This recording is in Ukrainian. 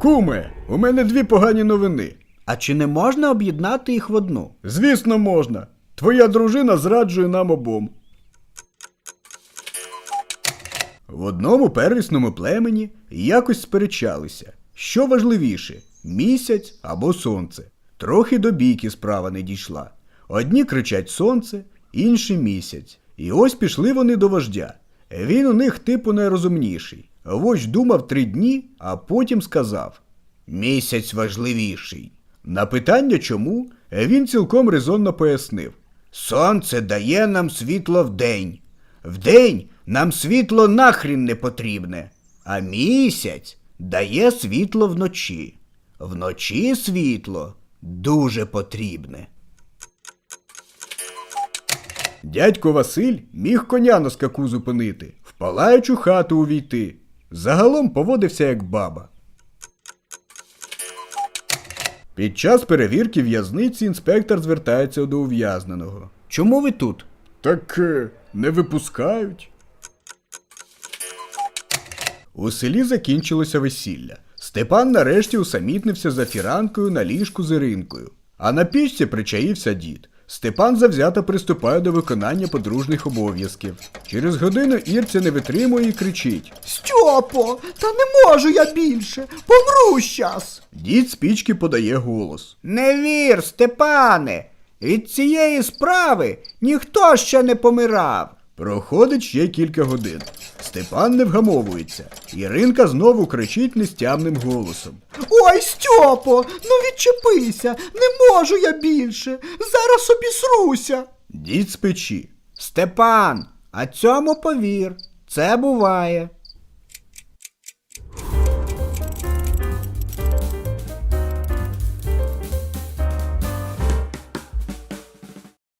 Куме, у мене дві погані новини. А чи не можна об'єднати їх в одну? Звісно, можна. Твоя дружина зраджує нам обом. В одному первісному племені якось сперечалися, що важливіше місяць або сонце. Трохи до бійки справа не дійшла. Одні кричать сонце, інші місяць. І ось пішли вони до вождя. Він у них типу найрозумніший. Вождь думав три дні, а потім сказав: Місяць важливіший. На питання чому він цілком резонно пояснив: Сонце дає нам світло вдень. Вдень нам світло нахрін не потрібне, а місяць дає світло вночі. Вночі світло дуже потрібне. Дядько Василь міг коня на скаку зупинити, в палаючу хату увійти. Загалом поводився як баба. Під час перевірки в'язниці інспектор звертається до ув'язненого. Чому ви тут? Так е, не випускають. У селі закінчилося весілля. Степан нарешті усамітнився за фіранкою на ліжку з Іринкою. А на пічці причаївся дід. Степан завзято приступає до виконання подружніх обов'язків. Через годину Ірця не витримує і кричить. Стьопо, та не можу я більше. Помру щас. Дід з пічки подає голос. Не вір, Степане! Від цієї справи ніхто ще не помирав. Проходить ще кілька годин. Степан не вгамовується. Іринка знову кричить нестямним голосом. Ой, Стьопо, ну відчепися, не можу я більше. Зараз обісруся. Дід з печі. Степан, а цьому повір, це буває.